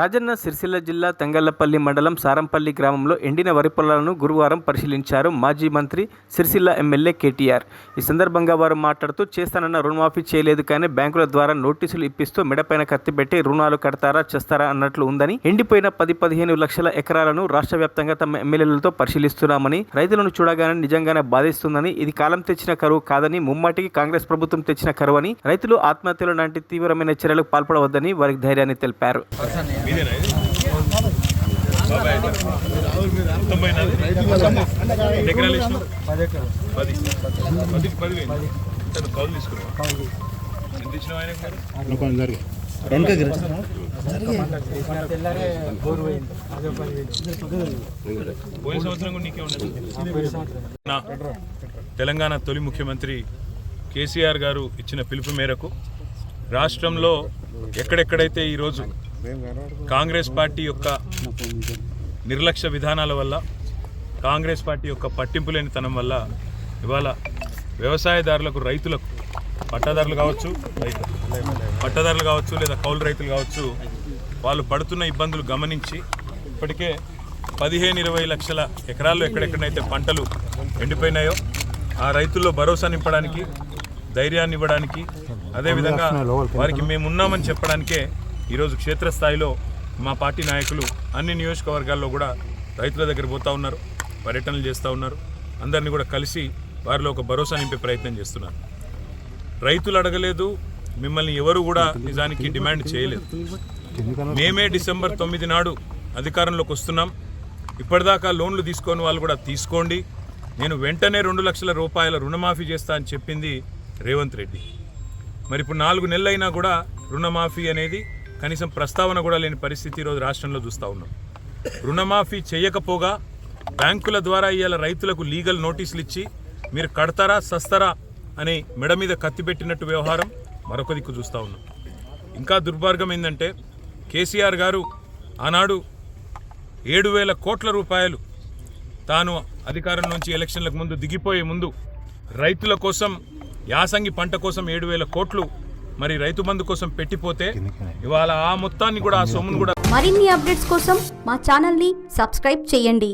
రాజన్న సిరిసిల్ల జిల్లా తెంగళ్ళపల్లి మండలం సారంపల్లి గ్రామంలో ఎండిన వరి పొలాలను గురువారం పరిశీలించారు మాజీ మంత్రి సిరిసిల్ల ఎమ్మెల్యే కేటీఆర్. ఈ సందర్భంగా వారు మాట్లాడుతూ చేస్తానన్న రుణమాఫీ చేయలేదు కానీ బ్యాంకుల ద్వారా నోటీసులు ఇప్పిస్తూ మెడపైన కత్తిపెట్టి రుణాలు కడతారా చేస్తారా అన్నట్లు ఉందని ఎండిపోయిన పది పదిహేను లక్షల ఎకరాలను రాష్ట్ర వ్యాప్తంగా తమ ఎమ్మెల్యేలతో పరిశీలిస్తున్నామని రైతులను చూడగానే నిజంగానే బాధిస్తుందని ఇది కాలం తెచ్చిన కరువు కాదని ముమ్మాటికి కాంగ్రెస్ ప్రభుత్వం తెచ్చిన కరువు అని రైతులు ఆత్మహత్యలు లాంటి తీవ్రమైన చర్యలకు పాల్పడవద్దని వారికి ధైర్యాన్ని తెలిపారు. ఎంత పోయిన సంవత్సరం తెలంగాణ తొలి ముఖ్యమంత్రి కేసీఆర్ గారు ఇచ్చిన పిలుపు మేరకు రాష్ట్రంలో ఎక్కడెక్కడైతే ఈరోజు కాంగ్రెస్ పార్టీ యొక్క నిర్లక్ష్య విధానాల వల్ల కాంగ్రెస్ పార్టీ యొక్క పట్టింపు లేనితనం వల్ల ఇవాళ వ్యవసాయదారులకు రైతులకు పట్టాదారులు కావచ్చు రైతు పట్టాదారులు కావచ్చు లేదా కౌలు రైతులు కావచ్చు వాళ్ళు పడుతున్న ఇబ్బందులు గమనించి ఇప్పటికే పదిహేను ఇరవై లక్షల ఎకరాల్లో ఎక్కడెక్కడైతే పంటలు ఎండిపోయినాయో ఆ రైతుల్లో భరోసా నింపడానికి ధైర్యాన్ని ఇవ్వడానికి అదేవిధంగా వారికి మేము ఉన్నామని చెప్పడానికే ఈరోజు క్షేత్రస్థాయిలో మా పార్టీ నాయకులు అన్ని నియోజకవర్గాల్లో కూడా రైతుల దగ్గర పోతా ఉన్నారు పర్యటనలు చేస్తూ ఉన్నారు. అందరినీ కూడా కలిసి వారిలో ఒక భరోసా నింపే ప్రయత్నం చేస్తున్నారు. రైతులు అడగలేదు మిమ్మల్ని ఎవరు కూడా నిజానికి డిమాండ్ చేయలేదు. మేమే డిసెంబర్ తొమ్మిది నాడు అధికారంలోకి వస్తున్నాం. ఇప్పటిదాకా లోన్లు తీసుకొని వాళ్ళు కూడా తీసుకోండి. నేను వెంటనే రెండు లక్షల రూపాయల రుణమాఫీ చేస్తా అని చెప్పింది రేవంత్ రెడ్డి. మరి ఇప్పుడు నాలుగు నెలలైనా కూడా రుణమాఫీ అనేది కనీసం ప్రస్తావన కూడా లేని పరిస్థితి ఈరోజు రాష్ట్రంలో చూస్తూ ఉన్నాం. రుణమాఫీ చేయకపోగా బ్యాంకుల ద్వారా ఇవాళ రైతులకు లీగల్ నోటీసులు ఇచ్చి మీరు కడతారా సస్తారా అని మెడ మీద కత్తి పెట్టినట్టు వ్యవహారం మరొక దిక్కు చూస్తూ ఉన్నాం. ఇంకా దుర్మార్గం ఏంటంటే కేసీఆర్ గారు ఆనాడు ఏడు వేల కోట్ల రూపాయలు తాను అధికారం నుంచి ఎలక్షన్లకు ముందు దిగిపోయే ముందు రైతుల కోసం యాసంగి పంట కోసం ఏడు వేల కోట్లు మరి రైతు బంధు కోసం పెట్టిపోతే ఇవాళ ఆ మొత్తాన్ని కూడా ఆ సొమ్మును కూడా మరిన్ని అప్డేట్స్ కోసం మా ఛానల్ని సబ్స్క్రైబ్ చేయండి.